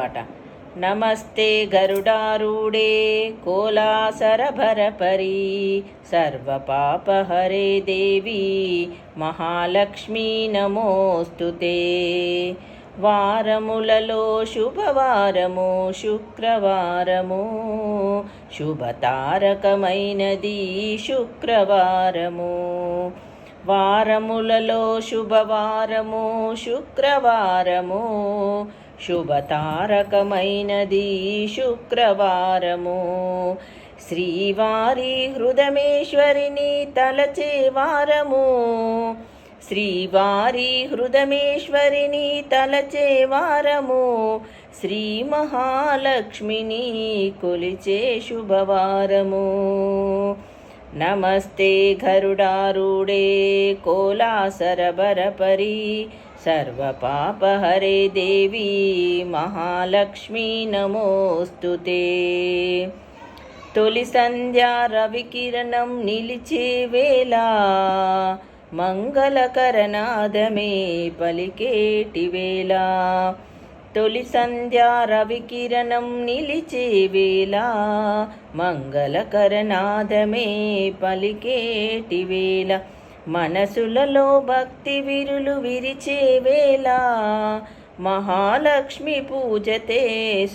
పాట. నమస్తే గరుడారూఢే కోలాసరభరపరి సర్వపాపహరే దేవి మహాలక్ష్మీ నమోస్తు వారములలో శుభవారము శుక్రవారము శుభతారకమైనది శుక్రవారము. వారములలో శుభవారము శుక్రవారము శుభతారకమైనది శుక్రవారము. శ్రీవారి హృదమేశ్వరిని తలచే వారము. శ్రీవారి హృదమేశ్వరిని తలచే వారము. శ్రీ మహాలక్ష్మిని కొలిచే శుభవారము. నమస్తే గరుడారుడే కోలాసరబరపరి. సర్వపాపహరే దేవి మహాలక్ష్మీ నమోస్తు తొలి సంధ్యా రవికిరణం నిలిచే వేళ మంగళకరనాదమే పలికేటి వేళ. తొలి సంధ్యా రవికిరణం నిలిచే వేళ మంగళకరనాదమే పలికేటి వేళ. మనసులలో భక్తి విరులు విరిచే వేళ మహాలక్ష్మి పూజతే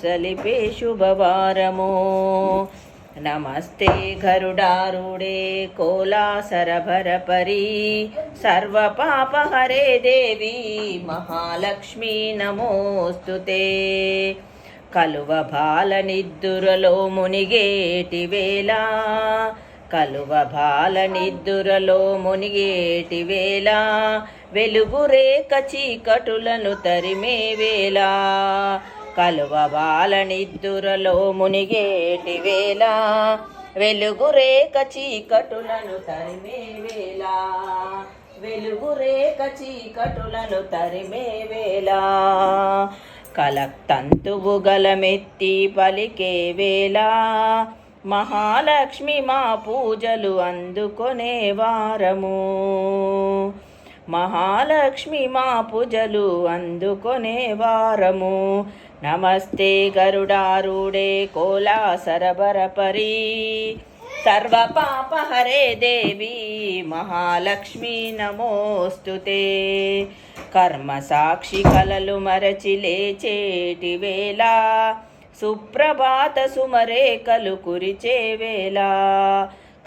సలిపే శుభవారము. నమస్తే గరుడారుడే కోలాసరభరపరి సర్వపాపహరే దేవి మహాలక్ష్మీ నమోస్తుతే. కలువ బాల నిద్దురలో మునిగేటి వేళ కలువ బాల నిద్దురలో మునిగేటి వేళ వెలుగు రేఖ చీకటులను తరిమే వేళ. కలువ బాల నిద్దురలో మునిగేటి వేళ వెలుగు రేఖ చీకటులను తరిమే వేళ. వెలుగు రేఖ చీకటులను తరిమే వేళ. కలక్తంతువు గలమెత్తి పలికే వేళ మహాలక్ష్మి మా పూజలు అందుకొనే వారము. మహాలక్ష్మి మా పూజలు అందుకొనే వారము. నమస్తే గరుడారుడే కోలాసరబరపరి సర్వపాపహరే దేవి మహాలక్ష్మి నమోస్తుతే. కర్మ సాక్షి కలలు మరచి లేచేటి వేళ సుప్రభాత సుమరేకలు కురిచే వేళ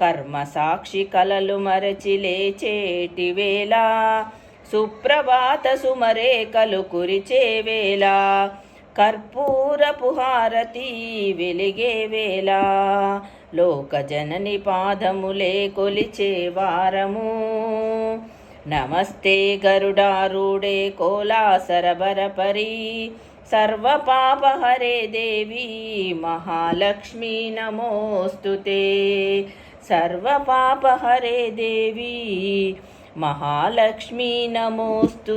కర్మ సాక్షి కలలు మరచి లేచేటి వేళ సుప్రభాత సుమరేకలు కురిచే వేళ కర్పూరపు హారతి వెలిగే వేళ లోకజనని పాదములే కొలిచే వారము. నమస్తే గరుడారూఢే కోలాసరబరపరి సర్వపాపహరే దేవి మహాలక్ష్మీ నమోస్తు సర్వపాపహరే దేవి మహాలక్ష్మీ నమోస్తు